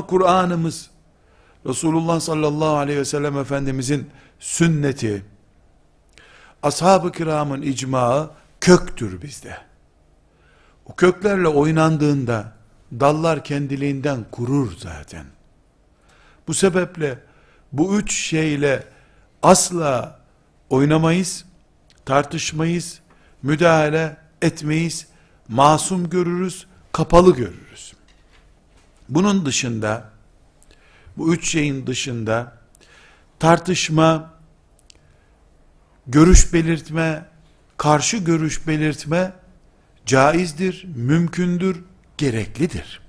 Kur'an'ımız, Resulullah sallallahu aleyhi ve sellem Efendimizin sünneti, ashab-ı kiramın icmaı köktür bizde. O köklerle oynandığında dallar kendiliğinden kurur zaten. Bu sebeple bu üç şeyle asla oynamayız, tartışmayız, müdahale etmeyiz, masum görürüz, kapalı görürüz. Bunun dışında, bu üç şeyin dışında, tartışma, görüş belirtme, karşı görüş belirtme, caizdir, mümkündür, gereklidir.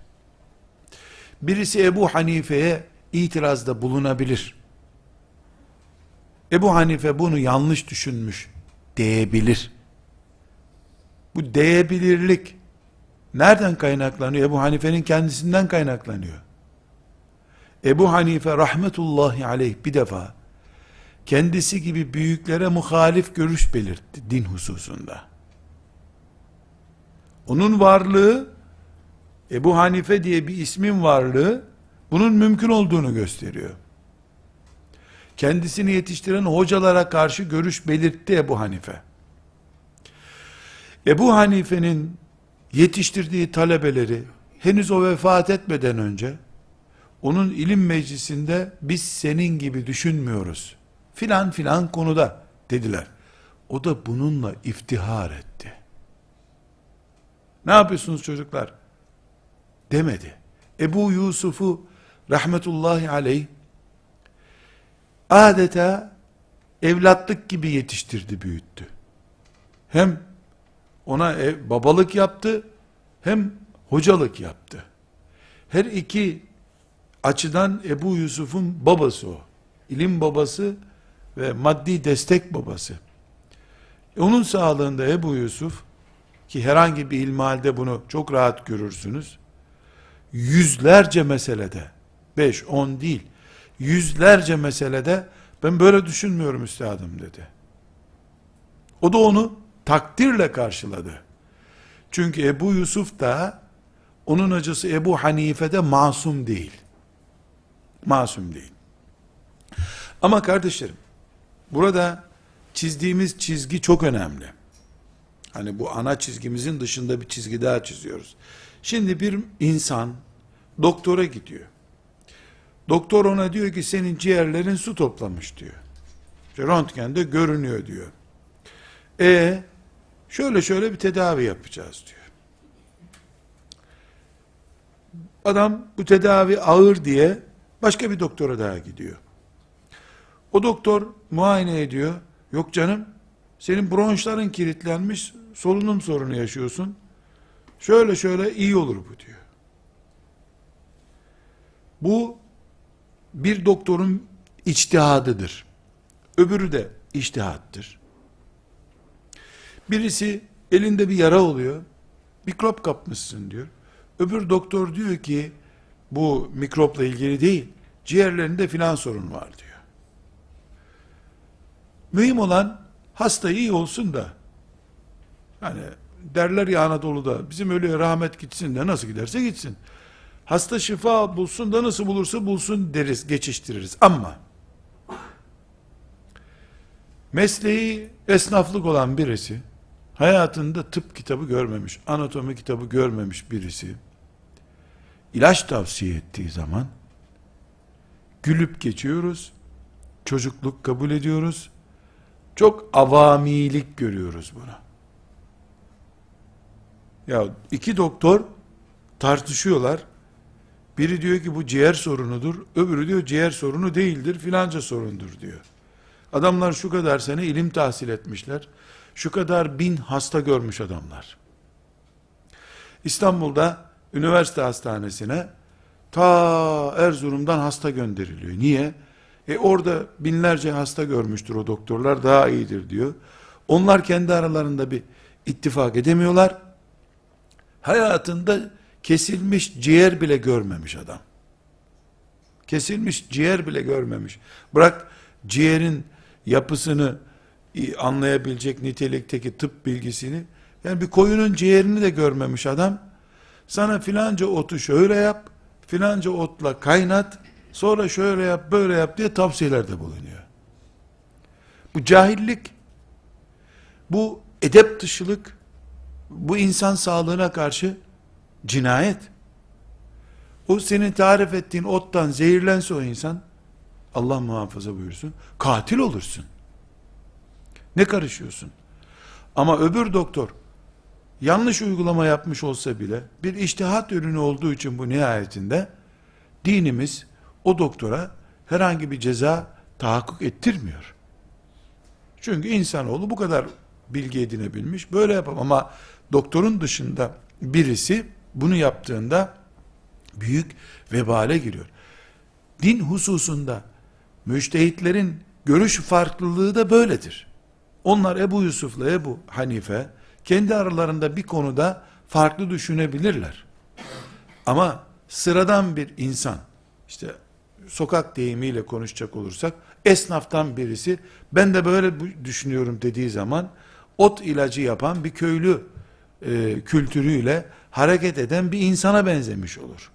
Birisi Ebu Hanife'ye itirazda bulunabilir. Ebu Hanife bunu yanlış düşünmüş diyebilir. Bu diyebilirlik nereden kaynaklanıyor? Ebu Hanife'nin kendisinden kaynaklanıyor. Ebu Hanife rahmetullahi aleyh bir defa kendisi gibi büyüklere muhalif görüş belirtti din hususunda. Onun varlığı Ebu Hanife diye bir ismin varlığı bunun mümkün olduğunu gösteriyor. Kendisini yetiştiren hocalara karşı görüş belirtti Ebu Hanife. Ebu Hanife'nin yetiştirdiği talebeleri henüz o vefat etmeden önce onun ilim meclisinde biz senin gibi düşünmüyoruz. Filan filan konuda dediler. O da bununla iftihar etti. Ne yapıyorsunuz çocuklar? Demedi. Ebu Yusuf'u rahmetullahi aleyh adeta evlatlık gibi yetiştirdi, büyüttü. Hem ona ev, babalık yaptı, hem hocalık yaptı. Her iki açıdan Ebu Yusuf'un babası o. İlim babası ve maddi destek babası. E, onun sağlığında Ebu Yusuf, ki herhangi bir ilmihalde bunu çok rahat görürsünüz, yüzlerce meselede, beş, on değil, yüzlerce meselede, ben böyle düşünmüyorum üstadım dedi. O da onu takdirle karşıladı. Çünkü Ebu Yusuf da onun acısı Ebu Hanife'de masum değil. Masum değil. Ama kardeşlerim, burada çizdiğimiz çizgi çok önemli. Hani bu ana çizgimizin dışında bir çizgi daha çiziyoruz. Şimdi bir insan doktora gidiyor. Doktor ona diyor ki senin ciğerlerin su toplamış diyor. İşte röntgende görünüyor diyor. E şöyle şöyle bir tedavi yapacağız diyor. Adam bu tedavi ağır diye başka bir doktora daha gidiyor. O doktor muayene ediyor. Yok canım senin bronşların kilitlenmiş solunum sorunu yaşıyorsun. Şöyle şöyle iyi olur bu diyor. Bu bir doktorun içtihadıdır. Öbürü de içtihattır. Birisi elinde bir yara oluyor. Mikrop kapmışsın diyor. Öbür doktor diyor ki bu mikropla ilgili değil. Ciğerlerinde filan sorun var diyor. Mühim olan hasta iyi olsun da hani derler ya Anadolu'da bizim ölüye rahmet gitsin de nasıl giderse gitsin. Hasta şifa bulsun da nasıl bulursa bulsun deriz, geçiştiririz. Ama mesleği esnaflık olan birisi hayatında tıp kitabı görmemiş, anatomi kitabı görmemiş birisi ilaç tavsiye ettiği zaman gülüp geçiyoruz, çocukluk kabul ediyoruz, çok avamilik görüyoruz buna. Ya iki doktor tartışıyorlar. Biri diyor ki bu ciğer sorunudur, öbürü diyor ciğer sorunu değildir, filanca sorundur diyor. Adamlar şu kadar sene ilim tahsil etmişler. Şu kadar bin hasta görmüş adamlar. İstanbul'da üniversite hastanesine ta Erzurum'dan hasta gönderiliyor. Niye? E orada binlerce hasta görmüştür o doktorlar daha iyidir diyor. Onlar kendi aralarında bir ittifak edemiyorlar. Hayatında kesilmiş ciğer bile görmemiş adam. Kesilmiş ciğer bile görmemiş. Bırak ciğerin yapısını anlayabilecek nitelikteki tıp bilgisini, yani bir koyunun ciğerini de görmemiş adam, sana filanca otu şöyle yap, filanca otla kaynat, sonra şöyle yap, böyle yap diye tavsiyelerde bulunuyor. Bu cahillik, bu edep dışılık, bu insan sağlığına karşı cinayet. O senin tarif ettiğin ottan zehirlense o insan, Allah muhafaza buyursun, katil olursun. Ne karışıyorsun? Ama öbür doktor, yanlış uygulama yapmış olsa bile, bir iştihat ürünü olduğu için bu nihayetinde, dinimiz o doktora herhangi bir ceza tahakkuk ettirmiyor. Çünkü insanoğlu bu kadar bilgi edinebilmiş, böyle yapamam ama doktorun dışında birisi bunu yaptığında büyük vebale giriyor. Din hususunda müçtehitlerin görüş farklılığı da böyledir. Onlar Ebu Yusuf'la Ebu Hanife kendi aralarında bir konuda farklı düşünebilirler. Ama sıradan bir insan, işte sokak deyimiyle konuşacak olursak, esnaftan birisi, ben de böyle düşünüyorum dediği zaman, ot ilacı yapan bir köylü e, kültürüyle hareket eden bir insana benzemiş olur.